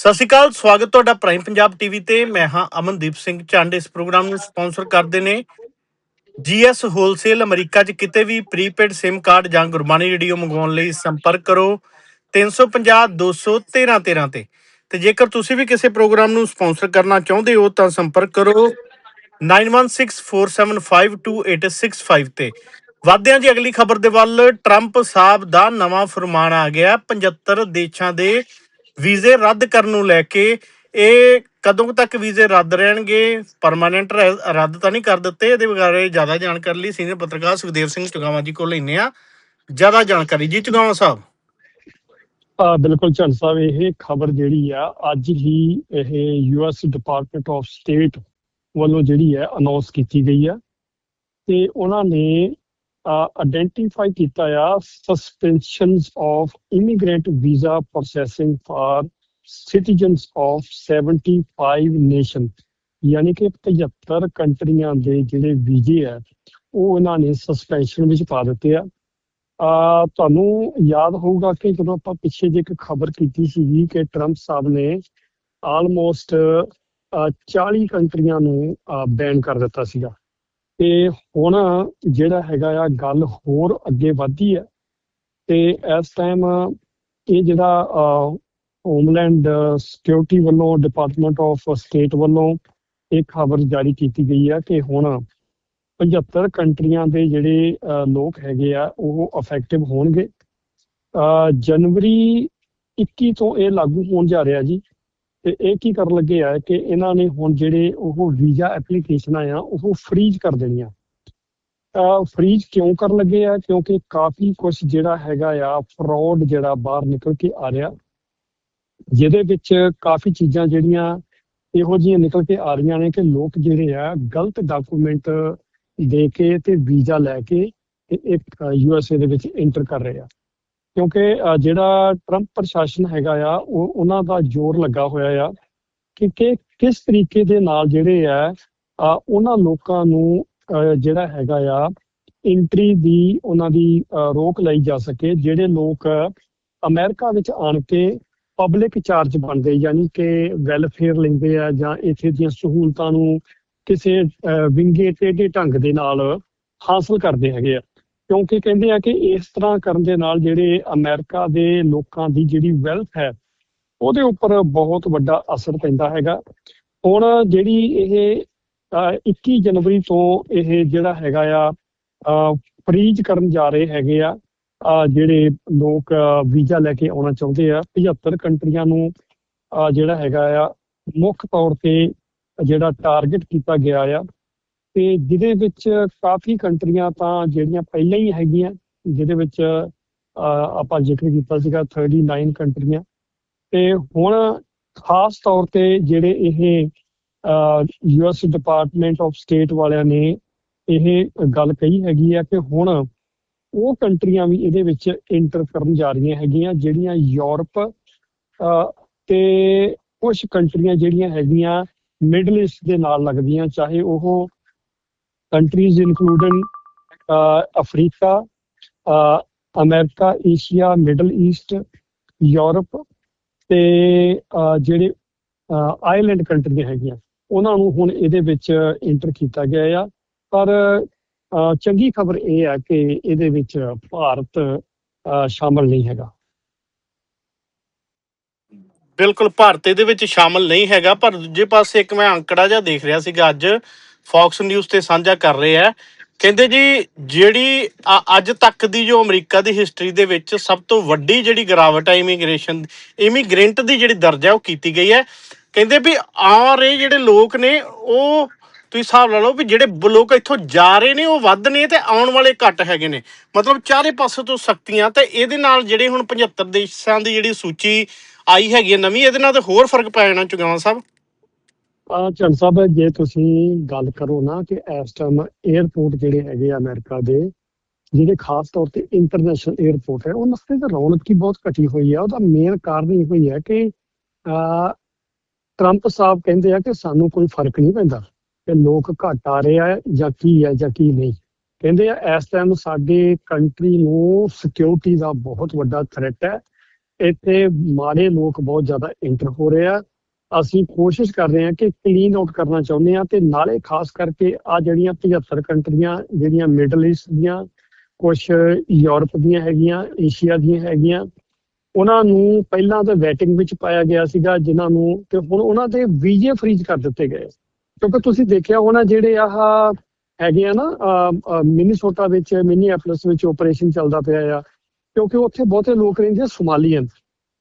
ਸਤਿ ਸ਼੍ਰੀ ਅਕਾਲ, ਸਵਾਗਤ ਤੁਹਾਡਾ ਪ੍ਰਾਈਮ ਪੰਜਾਬ ਟੀਵੀ ਤੇ। ਮੈਂ ਹਾਂ ਅਮਨਦੀਪ ਸਿੰਘ ਚੰਡ ਇਸ ਪ੍ਰੋਗਰਾਮ ਨੂੰ ਸਪਾਂਸਰ ਕਰਦੇ ਨੇ ਜੀਐਸ ਹੋਲਸੇਲ ਅਮਰੀਕਾ 'ਚ ਕਿਤੇ ਵੀ ਪ੍ਰੀਪੇਡ SIM ਕਾਰਡ ਜਾਂ ਗੁਰਬਾਣੀ ਰੇਡੀਓ ਮੰਗਵਾਉਣ ਲਈ ਸੰਪਰਕ ਕਰੋ 350 213 13 ਤੇ। ਤੇ ਜੇਕਰ ਤੁਸੀਂ ਵੀ ਕਿਸੇ ਪ੍ਰੋਗਰਾਮ ਨੂੰ ਸਪਾਂਸਰ ਕਰਨਾ ਚਾਹੁੰਦੇ ਹੋ ਤਾਂ ਸੰਪਰਕ ਕਰੋ 9164752865 ਤੇ। ਵਾਦਿਆਂ ਦੀ ਅਗਲੀ ਖਬਰ ਦੇ ਵੱਲ ਟਰੰਪ ਸਾਹਿਬ ਦਾ ਨਵਾਂ ਫਰਮਾਨ ਆ ਗਿਆ। 75 ਦੇਸ਼ਾਂ ਦੇ ਵੀਜ਼ੇ ਰੱਦ ਕਰਨ ਨੂੰ ਲੈ ਕੇ ਇਹ ਕਦੋਂ ਤੱਕ ਵੀਜ਼ੇ ਰੱਦ ਰਹਿਣਗੇ? ਪਰਮਾਨੈਂਟ ਰੱਦ ਤਾਂ ਨਹੀਂ ਕਰ ਦਿੱਤੇ। ਇਹਦੇ ਬਾਰੇ ਜ਼ਿਆਦਾ ਜਾਣਕਾਰੀ ਲਈ ਸੀਨੀਅਰ ਪੱਤਰਕਾਰ ਸੁਖਦੇਵ ਸਿੰਘ ਚੁਗਾਵਾ ਜੀ ਕੋਲ ਲੈਨੇ ਆ ਜ਼ਿਆਦਾ ਜਾਣਕਾਰੀ ਜੀ, ਚੁਗਾਵਾ ਸਾਹਿਬ। ਆ, ਬਿਲਕੁਲ ਝੰਡ ਸਾਹਿਬ, ਇਹ ਖਬਰ ਜਿਹੜੀ ਆ, ਅੱਜ ਹੀ ਇਹ ਯੂਐਸ ਡਿਪਾਰਟਮੈਂਟ ਆਫ ਸਟੇਟ ਵੱਲੋਂ ਜਿਹੜੀ ਹੈ ਅਨਾਉਂਸ ਕੀਤੀ ਗਈ ਆ। ਤੇ ਉਹਨਾਂ ਨੇ ਆਇਡੈਂਟੀਫਾਈ ਕੀਤਾ ਆ suspensions of immigrant visa processing for citizens of 75 nation ਯਾਨੀ ਕਿ 75 ਕੰਟਰੀਆਂ ਦੇ ਜਿਹੜੇ ਵੀਜ਼ੇ ਆ, ਉਹ ਇਹਨਾਂ ਨੇ ਸਸਪੈਂਸ਼ਨ ਵਿੱਚ ਪਾ ਦਿੱਤੇ ਆ। ਆ ਤੁਹਾਨੂੰ ਯਾਦ ਹੋਊਗਾ ਕਿ ਜਦੋਂ ਆਪਾਂ ਪਿੱਛੇ ਜੇ ਇੱਕ ਖਬਰ ਕੀਤੀ ਸੀਗੀ ਕਿ ਟਰੰਪ ਸਾਹਿਬ ਨੇ ਆਲਮੋਸਟ 40 ਕੰਟਰੀਆਂ ਨੂੰ ਬੈਨ ਕਰ ਦਿੱਤਾ ਸੀਗਾ। ਤੇ ਹੁਣ ਜਿਹੜਾ ਹੈਗਾ ਆ, ਗੱਲ ਹੋਰ ਅੱਗੇ ਵਧੀ ਹੈ ਤੇ ਇਸ ਟਾਈਮ ਇਹ ਜਿਹੜਾ ਹੋਮਲੈਂਡ ਸਿਕਿਉਰਿਟੀ ਵੱਲੋਂ ਡਿਪਾਰਟਮੈਂਟ ਆਫ ਸਟੇਟ ਵੱਲੋਂ ਇਹ ਖਬਰ ਜਾਰੀ ਕੀਤੀ ਗਈ ਹੈ ਕਿ ਹੁਣ 75 ਕੰਟਰੀਆਂ ਦੇ ਜਿਹੜੇ ਲੋਕ ਹੈਗੇ ਆ, ਉਹ ਅਫੈਕਟਿਵ ਹੋਣਗੇ। ਜਨਵਰੀ 21 ਤੋਂ ਇਹ ਲਾਗੂ ਹੋਣ ਜਾ ਰਿਹਾ ਜੀ। ਤੇ ਇਹ ਕੀ ਕਰਨ ਲੱਗੇ ਆ ਕਿ ਇਹਨਾਂ ਨੇ ਹੁਣ ਜਿਹੜੇ ਉਹ ਵੀਜ਼ਾ ਐਪਲੀਕੇਸ਼ਨਾਂ ਆ, ਉਹ ਫ੍ਰੀਜ਼ ਕਰ ਦੇਣੀਆਂ। ਫ੍ਰੀਜ਼ ਕਿਉਂ ਕਰਨ ਲੱਗੇ ਆ? ਕਿਉਂਕਿ ਕਾਫੀ ਕੁਝ ਜਿਹੜਾ ਹੈਗਾ ਆ ਫਰਾਡ ਜਿਹੜਾ ਬਾਹਰ ਨਿਕਲ ਕੇ ਆ ਰਿਹਾ। ਜਿਹਦੇ ਵਿੱਚ ਕਾਫੀ ਚੀਜ਼ਾਂ ਜਿਹੜੀਆਂ ਇਹੋ ਜਿਹੀਆਂ ਨਿਕਲ ਕੇ ਆ ਰਹੀਆਂ ਨੇ ਕਿ ਲੋਕ ਜਿਹੜੇ ਆ, ਗਲਤ ਡਾਕੂਮੈਂਟ ਦੇ ਕੇ ਤੇ ਵੀਜ਼ਾ ਲੈ ਕੇ ਤੇ ਇੱਕ ਯੂਐਸਏ ਦੇ ਵਿੱਚ ਐਂਟਰ ਕਰ ਰਹੇ ਆ। ਕਿਉਂਕਿ ਜਿਹੜਾ ਟਰੰਪ ਪ੍ਰਸ਼ਾਸਨ ਹੈਗਾ ਆ ਉਹ ਉਹਨਾਂ ਦਾ ਜ਼ੋਰ ਲੱਗਾ ਹੋਇਆ ਆ ਕਿ ਕਿਸ ਤਰੀਕੇ ਦੇ ਨਾਲ ਜਿਹੜੇ ਆ ਉਹਨਾਂ ਲੋਕਾਂ ਨੂੰ ਅ, ਜਿਹੜਾ ਹੈਗਾ ਆ ਐਂਟਰੀ ਦੀ ਉਹਨਾਂ ਦੀ ਰੋਕ ਲਈ ਜਾ ਸਕੇ ਜਿਹੜੇ ਲੋਕ ਅਮਰੀਕਾ ਵਿੱਚ ਆਣ ਕੇ ਪਬਲਿਕ ਚਾਰਜ ਬਣਦੇ ਯਾਨੀ ਕਿ ਵੈਲਫੇਅਰ ਲੈਂਦੇ ਆ ਜਾਂ ਇੱਥੇ ਦੀਆਂ ਸਹੂਲਤਾਂ ਨੂੰ ਕਿਸੇ ਵਿੰਗੇ ਟੇਢੇ ਢੰਗ ਦੇ ਨਾਲ ਹਾਸਲ ਕਰਦੇ ਹੈਗੇ ਆ। ਕਿਉਂਕਿ ਕਹਿੰਦੇ ਆ ਕਿ ਇਸ ਤਰ੍ਹਾਂ ਕਰਨ ਦੇ ਨਾਲ ਜਿਹੜੇ ਅਮਰੀਕਾ ਦੇ ਲੋਕਾਂ ਦੀ ਜਿਹੜੀ ਵੈਲਥ ਹੈ ਉਹਦੇ ਉੱਪਰ ਬਹੁਤ ਵੱਡਾ ਅਸਰ ਪੈਂਦਾ ਹੈਗਾ। ਹੁਣ ਜਿਹੜੀ ਇਹ ਅ, 21 ਜਨਵਰੀ ਤੋਂ ਇਹ ਜਿਹੜਾ ਹੈਗਾ ਆ ਫ੍ਰੀਜ ਕਰਨ ਜਾ ਰਹੇ ਹੈਗੇ ਆ ਜਿਹੜੇ ਲੋਕ ਵੀਜ਼ਾ ਲੈ ਕੇ ਆਉਣਾ ਚਾਹੁੰਦੇ ਆ 75 ਕੰਟਰੀਆਂ ਨੂੰ ਜਿਹੜਾ ਹੈਗਾ ਆ ਮੁੱਖ ਤੌਰ ਤੇ ਜਿਹੜਾ ਟਾਰਗੇਟ ਕੀਤਾ ਗਿਆ ਆ। ਤੇ ਜਿਹਦੇ ਵਿੱਚ ਕਾਫੀ ਕੰਟਰੀਆਂ ਤਾਂ ਜਿਹੜੀਆਂ ਪਹਿਲਾਂ ਹੀ ਹੈਗੀਆਂ, ਜਿਹਦੇ ਵਿੱਚ ਆਪਾਂ ਜ਼ਿਕਰ ਕੀਤਾ ਸੀਗਾ 39 ਕੰਟਰੀਆਂ। ਤੇ ਹੁਣ ਖਾਸ ਤੌਰ ਤੇ ਜਿਹੜੇ ਇਹ ਯੂਐਸ ਡਿਪਾਰਟਮੈਂਟ ਆਫ ਸਟੇਟ ਵਾਲਿਆਂ ਨੇ ਇਹ ਗੱਲ ਕਹੀ ਹੈਗੀ ਆ ਕਿ ਹੁਣ ਉਹ ਕੰਟਰੀਆਂ ਵੀ ਇਹਦੇ ਵਿੱਚ ਇੰਟਰ ਕਰਨ ਜਾ ਰਹੀਆਂ ਹੈਗੀਆਂ, ਜਿਹੜੀਆਂ ਯੂਰਪ ਤੇ ਕੁਝ ਕੰਟਰੀਆਂ ਜਿਹੜੀਆਂ ਹੈਗੀਆਂ ਮਿਡਲ ਈਸਟ ਦੇ ਨਾਲ ਲੱਗਦੀਆਂ, ਚਾਹੇ ਉਹ countries including uh, Africa uh, America Asia Middle East Europe ਤੇ uh, ਜਿਹੜੇ ਆਈਲੈਂਡ ਕੰਟਰੀਆਂ ਹੈਗੀਆਂ ਉਹਨਾਂ ਨੂੰ ਹੁਣ ਇਹਦੇ ਵਿੱਚ ਇੰਟਰ ਕੀਤਾ ਗਿਆ ਆ। ਪਰ uh, ਚੰਗੀ ਖਬਰ ਇਹ ਆ ਕਿ ਇਹਦੇ ਵਿੱਚ ਭਾਰਤ uh, ਸ਼ਾਮਲ ਨਹੀਂ ਹੈਗਾ। ਬਿਲਕੁਲ ਭਾਰਤ ਇਹਦੇ ਵਿੱਚ ਸ਼ਾਮਲ ਨਹੀਂ ਹੈਗਾ ਪਰ ਦੂਜੇ ਪਾਸੇ ਇੱਕ ਮੈਂ ਅੰਕੜਾ ਜਿਹਾ ਦੇਖ ਰਿਹਾ ਸੀਗਾ ਅੱਜ ਫੌਕਸ ਨਿਊਜ਼ ਤੇ ਸਾਂਝਾ ਕਰ ਰਹੇ ਆ। ਕਹਿੰਦੇ ਜੀ, ਜਿਹੜੀ ਅ- ਅੱਜ ਤੱਕ ਦੀ ਜੋ ਅਮਰੀਕਾ ਦੀ ਹਿਸਟਰੀ ਦੇ ਵਿੱਚ ਸਭ ਤੋਂ ਵੱਡੀ ਜਿਹੜੀ ਗਿਰਾਵਟ ਹੈ ਇਮੀਗ੍ਰੇਸ਼ਨ ਇਮੀਗ੍ਰੈਂਟ ਦੀ ਜਿਹੜੀ ਦਰਜ ਹੈ ਉਹ ਕੀਤੀ ਗਈ ਹੈ। ਕਹਿੰਦੇ ਵੀ ਆ ਰਹੇ ਜਿਹੜੇ ਲੋਕ ਨੇ, ਉਹ ਤੁਸੀਂ ਹਿਸਾਬ ਲਾ ਲਓ ਵੀ ਜਿਹੜੇ ਲੋਕ ਇੱਥੋਂ ਜਾ ਰਹੇ ਨੇ, ਉਹ ਵੱਧ ਨੇ ਤੇ ਆਉਣ ਵਾਲੇ ਘੱਟ ਹੈਗੇ ਨੇ। ਮਤਲਬ ਚਾਰੇ ਪਾਸੇ ਤੋਂ ਸਖਤੀਆਂ ਤੇ ਇਹਦੇ ਨਾਲ ਜਿਹੜੇ ਹੁਣ 75 ਦੇਸ਼ਾਂ ਦੀ ਜਿਹੜੀ ਸੂਚੀ ਆਈ ਹੈਗੀ ਹੈ ਨਵੀਂ, ਇਹਦੇ ਨਾਲ ਤੇ ਹੋਰ ਫ਼ਰਕ ਪੈ ਜਾਣਾ ਚੁਗਾਵਾਂ ਸਾਹਿਬ। ਚੰਦ ਸਾਹਿਬ, ਜੇ ਤੁਸੀਂ ਗੱਲ ਕਰੋ ਨਾ ਕਿ ਇਸ ਟਾਈਮ 에ਅਰਪੋਰਟ ਜਿਹੜੇ ਹੈਗੇ ਆ ਅਮਰੀਕਾ ਦੇ, ਜਿਹੜੇ ਖਾਸ ਤੌਰ ਤੇ ਇੰਟਰਨੈਸ਼ਨਲ 에ਅਰਪੋਰਟ ਹੈ ਉਹਨਾਂ ਤੇ ਰੌਣਕ ਹੀ ਬਹੁਤ ਘਟੀ ਹੋਈ ਹੈ ਉਹਦਾ ਮੇਨ ਕਾਰਨ ਇਹ ਹੋਈ ਹੈ ਕਿ ਟਰੰਪ ਸਾਹਿਬ ਕਹਿੰਦੇ ਆ ਕਿ ਸਾਨੂੰ ਕੋਈ ਫ਼ਰਕ ਨਹੀਂ ਪੈਂਦਾ ਕਿ ਲੋਕ ਘੱਟ ਆ ਰਹੇ ਆ ਜਾਂ ਕੀ ਹੈ ਜਾਂ ਕੀ ਨਹੀਂ। ਕਹਿੰਦੇ ਆ ਇਸ ਟਾਈਮ ਸਾਡੇ ਕੰਟਰੀ ਨੂੰ ਸਿਕਿਉਰਿਟੀ ਦਾ ਬਹੁਤ ਵੱਡਾ ਥ੍ਰੈਟ ਹੈ। ਇੱਥੇ ਮਾੜੇ ਲੋਕ ਬਹੁਤ ਜ਼ਿਆਦਾ ਇੰਟਰ ਹੋ ਰਹੇ ਆ। ਅਸੀਂ ਕੋਸ਼ਿਸ਼ ਕਰ ਰਹੇ ਹਾਂ ਕਿ ਕਲੀਨ ਆਊਟ ਕਰਨਾ ਚਾਹੁੰਦੇ ਹਾਂ ਤੇ ਨਾਲੇ ਖਾਸ ਕਰਕੇ ਆ ਜਿਹੜੀਆਂ 75 ਕੰਟਰੀਆਂ, ਜਿਹੜੀਆਂ ਮਿਡਲ ਈਸਟ ਦੀਆਂ ਕੁਝ ਯੂਰਪ ਦੀਆਂ ਹੈਗੀਆਂ ਏਸ਼ੀਆ ਦੀਆਂ ਹੈਗੀਆਂ, ਉਹਨਾਂ ਨੂੰ ਪਹਿਲਾਂ ਤਾਂ ਵੈਟਿੰਗ ਵਿੱਚ ਪਾਇਆ ਗਿਆ ਸੀਗਾ ਜਿਨ੍ਹਾਂ ਨੂੰ ਤੇ ਹੁਣ ਉਹਨਾਂ ਦੇ ਵੀਜ਼ੇ ਫ੍ਰੀਜ਼ ਕਰ ਦਿੱਤੇ ਗਏ। ਕਿਉਂਕਿ ਤੁਸੀਂ ਦੇਖਿਆ ਹੋਣਾ ਜਿਹੜੇ ਆਹ ਹੈਗੇ ਆ ਨਾ ਮਿਨੀਸੋਟਾ ਵਿੱਚ ਮਿਨੀਐਪਲਸ ਵਿੱਚ ਆਪਰੇਸ਼ਨ ਚੱਲਦਾ ਪਿਆ ਆ, ਕਿਉਂਕਿ ਉੱਥੇ ਬਹੁਤੇ ਲੋਕ ਰਹਿੰਦੇ ਆ ਸੋਮਾਲੀਅਨ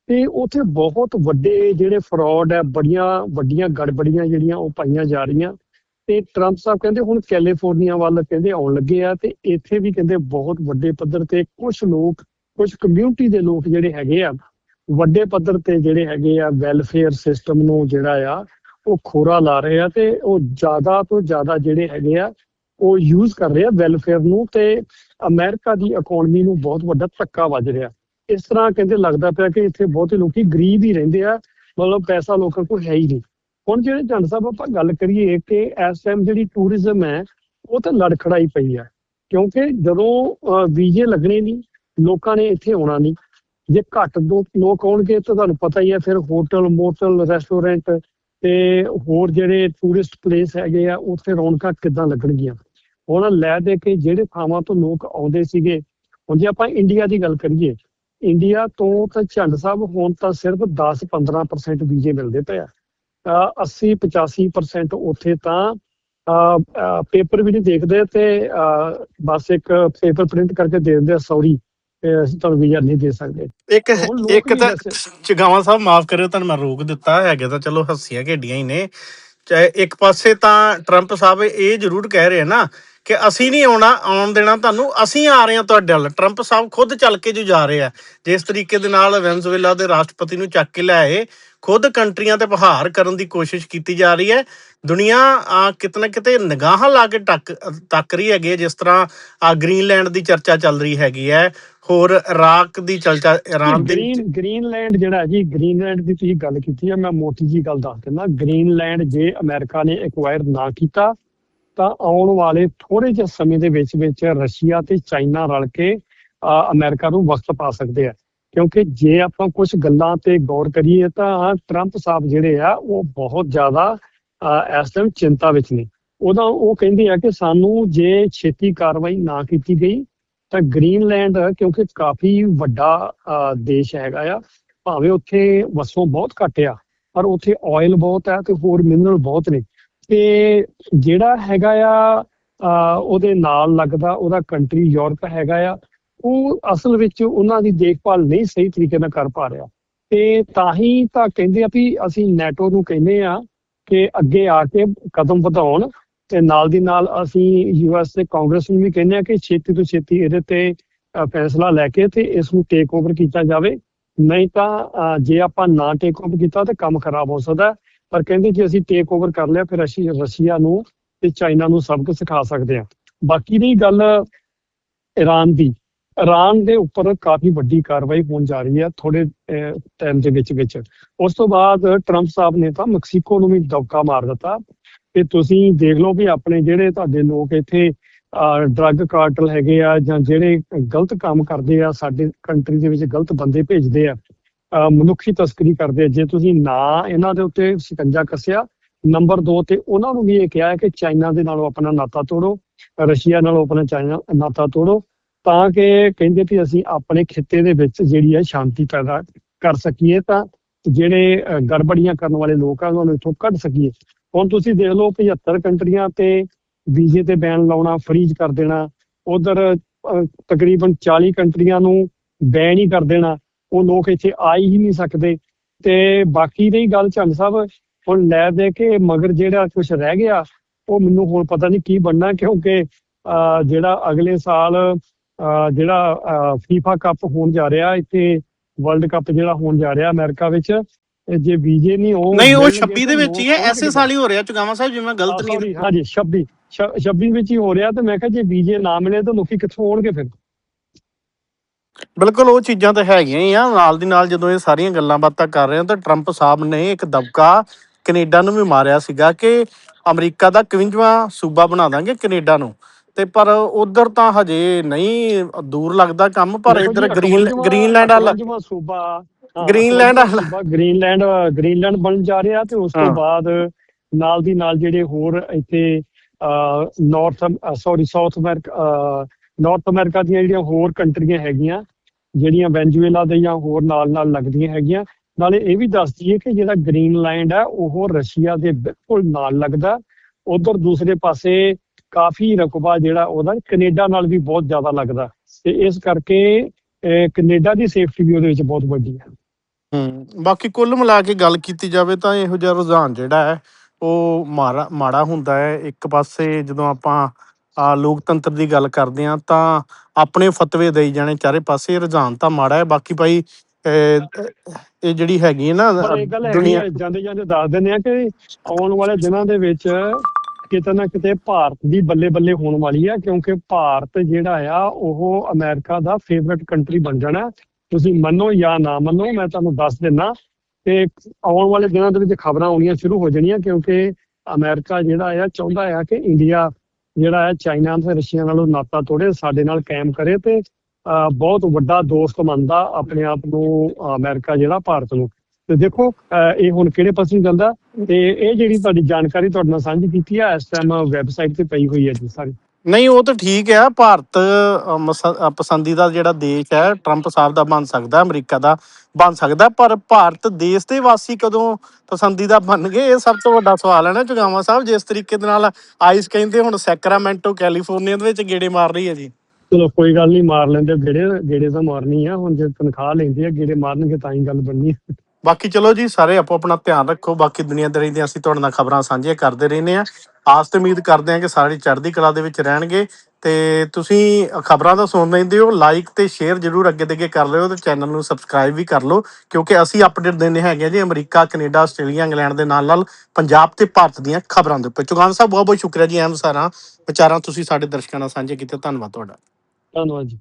ਤੇ ਉੱਥੇ ਬਹੁਤ ਵੱਡੇ ਜਿਹੜੇ ਫਰਾਡ ਹੈ ਬੜੀਆਂ ਵੱਡੀਆਂ ਗੜਬੜੀਆਂ ਜਿਹੜੀਆਂ ਉਹ ਪਾਈਆਂ ਜਾ ਰਹੀਆਂ। ਤੇ ਟਰੰਪ ਸਾਹਿਬ ਕਹਿੰਦੇ ਹੁਣ ਕੈਲੀਫੋਰਨੀਆ ਵੱਲ ਕਹਿੰਦੇ ਆਉਣ ਲੱਗੇ ਆ ਤੇ ਇੱਥੇ ਵੀ ਕਹਿੰਦੇ ਬਹੁਤ ਵੱਡੇ ਪੱਧਰ ਤੇ ਕੁਝ ਲੋਕ ਕੁਝ ਕਮਿਊਨਿਟੀ ਦੇ ਲੋਕ ਜਿਹੜੇ ਹੈਗੇ ਆ, ਵੱਡੇ ਪੱਧਰ ਤੇ ਜਿਹੜੇ ਹੈਗੇ ਆ ਵੈਲਫੇਅਰ ਸਿਸਟਮ ਨੂੰ ਜਿਹੜਾ ਆ, ਉਹ ਖੋਰਾ ਲਾ ਰਹੇ ਆ ਤੇ ਉਹ ਜ਼ਿਆਦਾ ਤੋਂ ਜ਼ਿਆਦਾ ਜਿਹੜੇ ਹੈਗੇ ਆ, ਉਹ ਯੂਜ਼ ਕਰ ਰਹੇ ਆ ਵੈਲਫੇਅਰ ਨੂੰ ਤੇ ਅਮਰੀਕਾ ਦੀ ਇਕਨੋਮੀ ਨੂੰ ਬਹੁਤ ਵੱਡਾ ਧੱਕਾ ਵੱਜ ਰਿਹਾ। ਇਸ ਤਰ੍ਹਾਂ ਕਹਿੰਦੇ ਲੱਗਦਾ ਪਿਆ ਕਿ ਇੱਥੇ ਬਹੁਤੇ ਲੋਕੀ ਗਰੀਬ ਹੀ ਰਹਿੰਦੇ ਆ, ਮਤਲਬ ਪੈਸਾ ਲੋਕਾਂ ਕੋਲ ਹੈ ਹੀ ਨਹੀਂ। ਹੁਣ ਜਿਹੜੇ ਜੰਡ ਸਾਹਿਬ ਆਪਾਂ ਗੱਲ ਕਰੀਏ ਕਿ ਇਸ ਟਾਈਮ ਜਿਹੜੀ ਟੂਰਿਜ਼ਮ ਹੈ, ਉਹ ਤਾਂ ਲੜਖੜਾਈ ਪਈ ਆ। ਕਿਉਂਕਿ ਜਦੋਂ ਵੀਜ਼ੇ ਲੱਗਣੇ ਨਹੀਂ, ਲੋਕਾਂ ਨੇ ਇੱਥੇ ਆਉਣਾ ਨਹੀਂ। ਜੇ ਘੱਟ ਲੋਕ ਆਉਣਗੇ ਤਾਂ ਤੁਹਾਨੂੰ ਪਤਾ ਹੀ ਹੈ ਫਿਰ ਹੋਟਲ, ਮੋਟਲ ਰੈਸਟੋਰੈਂਟ ਤੇ ਹੋਰ ਜਿਹੜੇ ਟੂਰਿਸਟ ਪਲੇਸ ਹੈਗੇ ਆ, ਉੱਥੇ ਰੌਣਕਾਂ ਕਿੱਦਾਂ ਲੱਗਣਗੀਆਂ? ਹੁਣ ਲੈ ਦੇ ਕੇ ਜਿਹੜੇ ਥਾਵਾਂ ਤੋਂ ਲੋਕ ਆਉਂਦੇ ਸੀਗੇ, ਹੁਣ ਜੇ ਆਪਾਂ ਇੰਡੀਆ ਦੀ ਗੱਲ ਕਰੀਏ ਇੰਡੀਆ ਤੋਂ ਤਾਂ ਝੰਡ ਸਾਹਿਬ ਹੁਣ ਤਾਂ ਸਿਰਫ 10-15% ਵੀਜ਼ੇ ਮਿਲਦੇ ਪਏ ਆ। 80-85% ਉੱਥੇ ਤਾਂ ਪੇਪਰ ਵੀ ਨਹੀਂ ਦੇਖਦੇ ਤੇ ਬਸ ਇੱਕ ਪੇਪਰ ਪ੍ਰਿੰਟ ਕਰਕੇ ਦੇ ਦਿੰਦੇ ਆ ਸੌਰੀ ਅਸੀਂ ਤੁਹਾਨੂੰ ਵੀਜ਼ਾ ਨਹੀਂ ਦੇ ਸਕਦੇ। ਇੱਕ ਇੱਕ ਤਾਂ ਚਗਾਵਾਂ ਸਾਹਿਬ ਮਾਫ ਕਰਿਓ ਤੁਹਾਨੂੰ ਮੈਂ ਰੋਕ ਦਿੱਤਾ ਹੈਗਾ ਤਾਂ ਚਲੋ ਹੱਸੀਆਂ ਖੇਡੀਆਂ ਹੀ ਨੇ। ਚਾਹੇ ਇੱਕ ਪਾਸੇ ਤਾਂ ਟਰੰਪ ਸਾਹਿਬ ਇਹ ਜ਼ਰੂਰ ਕਹਿ ਰਹੇ ਨਾ ਕਿ ਅਸੀਂ ਨਹੀਂ ਆਉਣਾ ਆਉਣ ਦੇਣਾ ਤੁਹਾਨੂੰ ਅਸੀਂ ਆ ਰਹੇ ਹਾਂ ਤੁਹਾਡੇ ਵੱਲ। ਟਰੰਪ ਸਾਹਿਬ ਖੁਦ ਚੱਲ ਕੇ ਜੋ ਜਾ ਰਹੇ ਆ ਜਿਸ ਤਰੀਕੇ ਦੇ ਨਾਲ ਵੈਨਜ਼ੂਏਲਾ ਦੇ ਰਾਸ਼ਟਰਪਤੀ ਨੂੰ ਚੱਕ ਕੇ ਲਿਆਏ ਖੁਦ ਕੰਟਰੀਆਂ ਤੇ ਪ੍ਰਹਾਰ ਕਰਨ ਦੀ ਕੋਸ਼ਿਸ਼ ਕੀਤੀ ਜਾ ਰਹੀ ਹੈ। ਦੁਨੀਆ ਆ, ਕਿਤੇ ਨਿਗਾਹਾਂ ਲਾ ਕੇ ਟੱਕ ਤੱਕ ਰਹੀ ਹੈਗੀ ਜਿਸ ਤਰ੍ਹਾਂ ਆ ਗ੍ਰੀਨਲੈਂਡ ਦੀ ਚਰਚਾ ਚੱਲ ਰਹੀ ਹੈਗੀ ਹੈ ਹੋਰ ਇਰਾਕ ਦੀ ਚਰਚਾ ਇਰਾਨ ਦੀ ਗ੍ਰੀਨ ਗ੍ਰੀਨਲੈਂਡ ਜਿਹੜਾ ਹੈ ਜੀ ਗ੍ਰੀਨਲੈਂਡ ਦੀ ਤੁਸੀਂ ਗੱਲ ਕੀਤੀ ਹੈ ਮੈਂ ਮੋਟੀ ਜੀ ਗੱਲ ਦੱਸ ਦਿੰਦਾ। ਗ੍ਰੀਨਲੈਂਡ ਜੇ ਅਮਰੀਕਾ ਨੇ ਐਕਵਾਇਰ ਨਾ ਕੀਤਾ ਤਾਂ ਆਉਣ ਵਾਲੇ ਥੋੜੇ ਜਿਹੇ ਸਮੇਂ ਦੇ ਵਿੱਚ ਵਿੱਚ ਰਸ਼ੀਆ ਤੇ ਚਾਈਨਾ ਰਲ ਕੇ ਅਹ, ਅਮਰੀਕਾ ਨੂੰ ਵਕਤ ਪਾ ਸਕਦੇ ਆ। ਕਿਉਂਕਿ ਜੇ ਆਪਾਂ ਕੁਝ ਗੱਲਾਂ ਤੇ ਗੌਰ ਕਰੀਏ ਤਾਂ ਟਰੰਪ ਸਾਹਿਬ ਜਿਹੜੇ ਆ ਉਹ ਬਹੁਤ ਜ਼ਿਆਦਾ ਇਸ ਟਾਈਮ ਚਿੰਤਾ ਵਿੱਚ ਨੇ। ਉਹਦਾ ਉਹ ਕਹਿੰਦੇ ਆ ਕਿ ਸਾਨੂੰ ਜੇ ਛੇਤੀ ਕਾਰਵਾਈ ਨਾ ਕੀਤੀ ਗਈ ਤਾਂ ਗ੍ਰੀਨਲੈਂਡ ਕਿਉਂਕਿ ਕਾਫੀ ਵੱਡਾ ਅਹ, ਦੇਸ਼ ਹੈਗਾ ਆ ਭਾਵੇਂ ਉੱਥੇ ਵਸੋਂ ਬਹੁਤ ਘੱਟ ਆ ਪਰ ਉੱਥੇ ਆਇਲ ਬਹੁਤ ਹੈ ਤੇ ਹੋਰ ਮਿਨਰਲ ਬਹੁਤ ਨੇ। ਤੇ ਜਿਹੜਾ ਹੈਗਾ ਆ ਉਹਦੇ ਨਾਲ ਲੱਗਦਾ, ਉਹਦਾ ਕੰਟਰੀ ਯੂਰਪ ਹੈਗਾ ਆ, ਉਹ ਅਸਲ ਵਿੱਚ ਉਹਨਾਂ ਦੀ ਦੇਖਭਾਲ ਨਹੀਂ ਸਹੀ ਤਰੀਕੇ ਨਾਲ ਕਰ ਪਾ ਰਿਹਾ। ਤੇ ਤਾਂ ਹੀ ਤਾਂ ਕਹਿੰਦੇ ਆ ਵੀ ਅਸੀਂ ਨੈਟੋ ਨੂੰ ਕਹਿੰਦੇ ਆ ਕਿ ਅੱਗੇ ਆ ਕੇ ਕਦਮ ਵਧਾਉਣ ਤੇ ਨਾਲ ਦੀ ਨਾਲ ਅਸੀਂ ਯੂਐਸ ਦੇ ਕਾਂਗਰਸ ਨੂੰ ਵੀ ਕਹਿੰਦੇ ਆ ਕਿ ਛੇਤੀ ਤੋਂ ਛੇਤੀ ਇਹਦੇ ਤੇ ਫੈਸਲਾ ਲੈ ਕੇ ਤੇ ਇਸ ਨੂੰ ਟੇਕ ਓਵਰ ਕੀਤਾ ਜਾਵੇ। ਨਹੀਂ ਤਾਂ ਜੇ ਆਪਾਂ ਨਾ ਟੇਕ ਓਵਰ ਕੀਤਾ ਤਾਂ ਕੰਮ ਖਰਾਬ ਹੋ ਸਕਦਾ। ਪਰ ਕਹਿੰਦੇ ਜੇ ਅਸੀਂ ਟੇਕ ਓਵਰ ਕਰ ਲਿਆ, ਫਿਰ ਅਸੀਂ ਰਸ਼ੀਆ ਨੂੰ ਤੇ ਚਾਈਨਾ ਨੂੰ ਸਬਕ ਸਿਖਾ ਸਕਦੇ ਹਾਂ। ਬਾਕੀ ਦੀ ਗੱਲ ਈਰਾਨ ਦੀ। ਈਰਾਨ ਦੇ ਉੱਪਰ ਕਾਫੀ ਵੱਡੀ ਕਾਰਵਾਈ ਹੋਣ ਜਾ ਰਹੀ ਹੈ ਥੋੜੇ ਟਾਈਮ ਦੇ ਵਿੱਚ ਵਿੱਚ। ਉਸ ਤੋਂ ਬਾਅਦ ਟਰੰਪ ਸਾਹਿਬ ਨੇ ਤਾਂ ਮੈਕਸੀਕੋ ਨੂੰ ਵੀ ਦਬਕਾ ਮਾਰ ਦਿੱਤਾ। ਕਿ ਤੁਸੀਂ ਦੇਖ ਲਓ ਵੀ ਆਪਣੇ ਜਿਹੜੇ ਤੁਹਾਡੇ ਲੋਕ ਇੱਥੇ ਡਰੱਗ ਕਾਰਟਲ ਹੈਗੇ ਆ ਜਾਂ ਜਿਹੜੇ ਗਲਤ ਕੰਮ ਕਰਦੇ ਆ, ਸਾਡੇ ਕੰਟਰੀ ਦੇ ਵਿੱਚ ਗਲਤ ਬੰਦੇ ਭੇਜਦੇ ਆ ਮਨੁੱਖੀ ਤਸਕਰੀ ਕਰਦੇ ਜੇ ਤੁਸੀਂ ਨਾ ਇਹਨਾਂ ਦੇ ਉੱਤੇ ਸ਼ਿਕੰਜਾ ਕੱਸਿਆ, ਨੰਬਰ 2 ਤੇ ਉਹਨਾਂ ਨੂੰ ਵੀ ਇਹ ਕਿਹਾ ਹੈ ਕਿ ਚਾਈਨਾ ਦੇ ਨਾਲੋਂ ਆਪਣਾ ਨਾਤਾ ਤੋੜੋ, ਰਸ਼ੀਆ ਨਾਲੋਂ ਆਪਣਾ ਚਾਈਨਾ ਨਾਤਾ ਤੋੜੋ, ਤਾਂ ਕਿ ਕਹਿੰਦੇ ਵੀ ਅਸੀਂ ਆਪਣੇ ਖਿੱਤੇ ਦੇ ਵਿੱਚ ਜਿਹੜੀ ਹੈ ਸ਼ਾਂਤੀ ਪੈਦਾ ਕਰ ਸਕੀਏ ਤਾਂ ਜਿਹੜੇ ਗੜਬੜੀਆਂ ਕਰਨ ਵਾਲੇ ਲੋਕ ਆ, ਉਹਨਾਂ ਨੂੰ ਇੱਥੋਂ ਕੱਢ ਸਕੀਏ। ਹੁਣ ਤੁਸੀਂ ਦੇਖ ਲਓ 75 ਕੰਟਰੀਆਂ ਤੇ ਵੀਜ਼ੇ ਤੇ ਬੈਨ ਲਾਉਣਾ, ਫਰੀਜ਼ ਕਰ ਦੇਣਾ, ਉਧਰ ਤਕਰੀਬਨ 40 ਕੰਟਰੀਆਂ ਨੂੰ ਬੈਨ ਹੀ ਕਰ ਦੇਣਾ। ਉਹ ਲੋਕ ਇੱਥੇ ਆ ਹੀ ਨਹੀਂ ਸਕਦੇ। ਤੇ ਬਾਕੀ ਰਹੀ ਗੱਲ ਚੰਦ ਸਾਹਿਬ ਹੁਣ ਲੈ ਦੇ ਕੇ ਮਗਰ ਜਿਹੜਾ ਕੁਝ ਰਹਿ ਗਿਆ ਉਹ ਮੈਨੂੰ ਹੁਣ ਪਤਾ ਨਹੀਂ ਕੀ ਬਣਨਾ ਕਿਉਂਕਿ ਜਿਹੜਾ ਅਗਲੇ ਸਾਲ ਜਿਹੜਾ ਫੀਫਾ ਕੱਪ ਹੋਣ ਜਾ ਰਿਹਾ ਇੱਥੇ ਵਰਲਡ ਕੱਪ ਜਿਹੜਾ ਹੋਣ ਜਾ ਰਿਹਾ ਅਮਰੀਕਾ ਵਿੱਚ ਜੇ ਵੀਜ਼ੇ ਨਹੀਂ ਉਹ ਨਹੀਂ ਉਹ ਮਿਲਣਗੇ 26 ਦੇ ਵਿੱਚ ਹੀ ਹੈ ਐਸੇ ਸਾਲ ਹੀ ਹੋ ਰਿਹਾ ਚੁਗਾਵਾਂ ਸਾਹਿਬ ਜਿਵੇਂ ਗਲਤ ਨਹੀਂ ਹਾਂਜੀ 26 ਛ- 26 ਵਿੱਚ ਹੀ ਹੋ ਰਿਹਾ ਤੇ ਮੈਂ ਕਿਹਾ ਜੇ ਵੀਜ਼ੇ ਨਾ ਮਿਲੇ ਤਾਂ ਲੋਕੀ ਕਿੱਥੋਂ ਆਉਣਗੇ ਫਿਰ? ਬਿਲਕੁਲ ਉਹ ਚੀਜ਼ਾਂ ਤਾਂ ਹੈਗੀਆਂ ਹੀ ਆ ਨਾਲ ਦੀ ਨਾਲ ਜਦੋਂ ਇਹ ਸਾਰੀਆਂ ਗੱਲਾਂ ਬਾਤਾਂ ਕਰ ਰਹੇ ਹਾਂ ਤਾਂ ਟਰੰਪ ਸਾਹਿਬ ਨੇ ਇੱਕ ਦਬਕਾ ਕੈਨੇਡਾ ਨੂੰ ਵੀ ਮਾਰਿਆ ਸੀਗਾ ਕਿ ਅਮਰੀਕਾ ਦਾ 51ਵਾਂ ਸੂਬਾ ਬਣਾ ਦਾਂਗੇ ਕੈਨੇਡਾ ਨੂੰ ਤੇ ਪਰ ਉਧਰ ਤਾਂ ਹਜੇ ਨਹੀਂ ਦੂਰ ਲੱਗਦਾ ਕੰਮ ਪਰ ਇੱਧਰ ਗ੍ਰੀਨ 58ਵਾਂ ਗ੍ਰੀਨਲੈਂਡ ਵੱਲ 58ਵਾਂ ਸੂਬਾ ਗ੍ਰੀਨਲੈਂਡ ਵਾਲਾ- ਗ੍ਰੀਨਲੈਂਡ ਗ੍ਰੀਨਲੈਂਡ ਬਣ ਜਾ ਰਿਹਾ ਤੇ ਉਸ। ਤੋਂ ਬਾਅਦ ਨਾਲ ਦੀ ਨਾਲ ਜਿਹੜੇ ਹੋਰ ਇੱਥੇ North sorry South America North America ਦੀਆਂ ਜਿਹੜੀਆਂ ਹੋਰ ਕੰਟਰੀਆਂ ਹੈਗੀਆਂ ਜਿਹੜੀਆਂ ਵੈਨਜ਼ੂਏਲਾ ਦੇ ਜਾਂ ਹੋਰ ਨਾਲ ਨਾਲ ਲੱਗਦੀਆਂ ਹੈਗੀਆਂ ਨਾਲੇ ਇਹ ਵੀ ਦੱਸ ਦਈਏ ਕਿ ਜਿਹੜਾ ਗ੍ਰੀਨਲੈਂਡ ਹੈ ਉਹ ਰਸ਼ੀਆ ਦੇ ਬਿਲਕੁਲ ਨਾਲ ਲੱਗਦਾ। ਉਧਰ ਦੂਸਰੇ ਪਾਸੇ ਕਾਫੀ ਰਕਬਾ ਜਿਹੜਾ ਉਹਦਾ ਕੈਨੇਡਾ ਨਾਲ ਵੀ ਬਹੁਤ ਜ਼ਿਆਦਾ ਲੱਗਦਾ। ਤੇ ਇਸ ਕਰਕੇ ਅਹ, ਕੈਨੇਡਾ ਦੀ ਸੇਫਟੀ ਵੀ ਉਹਦੇ ਵਿੱਚ ਬਹੁਤ ਵੱਡੀ ਹੈ। ਹੂੰ ਬਾਕੀ ਕੁੱਲ ਮਿਲਾ ਕੇ ਗੱਲ ਕੀਤੀ ਜਾਵੇ ਤਾਂ ਇਹੋ ਜਿਹਾ ਰੁਝਾਨ ਜਿਹੜਾ ਹੈ ਉਹ ਮਾੜਾ ਮਾੜਾ ਹੁੰਦਾ ਹੈ। ਇੱਕ ਪਾਸੇ ਜਦੋਂ ਆਪਾਂ ਆ ਲੋਕਤੰਤਰ ਦੀ ਗੱਲ ਕਰਦੇ ਆ ਤਾਂ ਆਪਣੇ ਫਤਵੇ ਦੇਈ ਜਾਣੇ ਚਾਰੇ ਪਾਸੇ ਰੁਝਾਨ ਤਾਂ ਮਾੜਾ ਹੈ ਬਾਕੀ ਭਾਈ ਇਹ ਜਿਹੜੀ ਹੈਗੀ ਹੈ ਨਾ ਦੁਨੀਆ ਜਾਂਦੇ ਜਾਂਦੇ ਦੱਸ ਦਿੰਦੇ ਆ ਕਿ ਆਉਣ ਵਾਲੇ ਦਿਨਾਂ ਦੇ ਵਿੱਚ ਕਿਤੇ ਨਾ ਕਿਤੇ ਭਾਰਤ ਦੀ ਬੱਲੇ ਬੱਲੇ ਹੋਣ ਵਾਲੀ ਆ ਕਿਉਂਕਿ ਭਾਰਤ ਜਿਹੜਾ ਆ ਉਹ ਅਮਰੀਕਾ ਦਾ ਫੇਵਰਿਟ ਕੰਟਰੀ ਬਣ ਜਾਣਾ ਤੁਸੀਂ ਮੰਨੋ ਜਾਂ ਨਾ ਮੰਨੋ ਮੈਂ ਤੁਹਾਨੂੰ ਦੱਸ ਦਿੰਨਾ ਕਿ ਆਉਣ ਵਾਲੇ ਦਿਨਾਂ ਦੇ ਵਿੱਚ ਖਬਰਾਂ ਆਉਣੀਆਂ ਸ਼ੁਰੂ ਹੋ ਜਾਣੀਆਂ ਕਿਉਂਕਿ ਅਮਰੀਕਾ ਜਿਹੜਾ ਆ ਚਾਹੁੰਦਾ ਆ ਕਿ ਇੰਡੀਆ ਜਿਹੜਾ ਹੈ ਚਾਈਨਾ ਤੇ ਰਸ਼ੀਆ ਨਾਲੋਂ ਨਾਤਾ ਤੋੜੇ ਸਾਡੇ ਨਾਲ ਕਾਇਮ ਕਰੇ ਤੇ ਅਹ, ਬਹੁਤ ਵੱਡਾ ਦੋਸਤ ਮੰਨਦਾ ਆਪਣੇ ਆਪ ਨੂੰ ਅਹ, ਅਮਰੀਕਾ ਜਿਹੜਾ ਭਾਰਤ ਨੂੰ। ਤੇ ਦੇਖੋ ਅਹ, ਇਹ ਹੁਣ ਕਿਹੜੇ ਪਾਸੇ ਨੂੰ ਜਾਂਦਾ? ਤੇ ਇਹ ਜਿਹੜੀ ਤੁਹਾਡੀ ਜਾਣਕਾਰੀ ਤੁਹਾਡੇ ਨਾਲ ਸਾਂਝੀ ਕੀਤੀ ਆ ਇਸ ਟਾਈਮ ਵੈਬਸਾਈਟ ਤੇ ਪਈ ਹੋਈ ਹੈ ਜੀ ਸਾਰੀ। ਨਹੀਂ ਉਹ ਤਾਂ ਠੀਕ ਹੈ ਭਾਰਤ ਅ, ਮਸ- ਅ, ਪਸੰਦੀਦਾ ਜਿਹੜਾ ਦੇਸ਼ ਹੈ ਟਰੰਪ ਸਾਹਿਬ ਦਾ ਬਣ ਸਕਦਾ ਅਮਰੀਕਾ ਦਾ ਬਣ ਸਕਦਾ ਪਰ ਭਾਰਤ ਦੇਸ਼ ਦੇ ਵਾਸੀ ਕਦੋਂ ਪਸੰਦੀਦਾ ਬਣ ਗਏ? ਇਹ ਸਭ ਤੋਂ ਵੱਡਾ ਸਵਾਲ ਹੈ ਨਾ ਚੁਗਾਵਾ ਸਾਹਿਬ ਜਿਸ ਤਰੀਕੇ ਦੇ ਨਾਲ ਆਈਸ ਕਹਿੰਦੇ ਹੁਣ ਸੈਕਰਾਮੈਂਟੋ ਕੈਲੀਫੋਰਨੀਆ ਦੇ ਵਿੱਚ ਗੇੜੇ ਮਾਰ ਰਹੀ ਹੈ ਜੀ। ਚਲੋ ਕੋਈ ਗੱਲ ਨਹੀਂ ਮਾਰ ਲੈਂਦੇ ਗੇੜੇ ਗੇੜੇ ਤਾਂ ਮਾਰਨੀ ਆ ਹੁਣ ਜੇ ਤਨਖਾਹ ਲੈਂਦੇ ਆ ਗੇੜੇ ਮਾਰਨਗੇ ਤਾਂ ਹੀ ਗੱਲ ਬਣਨੀ ਆ। ਬਾਕੀ ਚਲੋ ਜੀ ਸਾਰੇ ਆਪੋ ਆਪਣਾ ਧਿਆਨ ਰੱਖੋ ਬਾਕੀ ਦੁਨੀਆਦਾਰੀ ਦੀਆਂ ਅਸੀਂ ਤੁਹਾਡੇ ਨਾਲ ਖਬਰਾਂ ਸਾਂਝੀਆਂ ਕਰਦੇ ਰਹਿੰਦੇ ਆ ਆਸ ਤੇ ਉਮੀਦ ਕਰਦੇ ਹਾਂ ਕਿ ਸਾਰੇ ਚੜ੍ਹਦੀ ਕਲਾ ਦੇ ਵਿੱਚ ਰਹਿਣਗੇ। ਤੇ ਤੁਸੀਂ ਖਬਰਾਂ ਤਾਂ ਸੁਣ ਲੈਂਦੇ ਹੋ ਲਾਈਕ ਤੇ ਸ਼ੇਅਰ ਜਰੂਰ ਅੱਗੇ ਦੇ ਅੱਗੇ ਕਰ ਲਿਓ ਤੇ ਚੈਨਲ ਨੂੰ ਸਬਸਕ੍ਰਾਈਬ ਵੀ ਕਰ ਲਓ, ਕਿਉਂਕਿ ਅਸੀਂ ਅਪਡੇਟ ਦਿੰਦੇ ਹੈਗੇ ਆ ਜੀ ਅਮਰੀਕਾ, ਕੈਨੇਡਾ, ਆਸਟ੍ਰੇਲੀਆ, ਇੰਗਲੈਂਡ ਦੇ ਨਾਲ ਨਾਲ ਪੰਜਾਬ ਤੇ ਭਾਰਤ ਦੀਆਂ ਖਬਰਾਂ ਦੇ ਉੱਪਰ। ਚੁਗਾਨ ਸਾਹਿਬ, ਬਹੁਤ ਬਹੁਤ ਸ਼ੁਕਰੀਆ ਜੀ ਅਹਿਮ ਸਾਰਾ ਵਿਚਾਰਾਂ ਤੁਸੀਂ ਸਾਡੇ ਦਰਸ਼ਕਾਂ ਨਾਲ ਸਾਂਝੇ ਕੀਤੇ, ਧੰਨਵਾਦ ਤੁਹਾਡਾ। ਧੰਨਵਾਦ ਜੀ।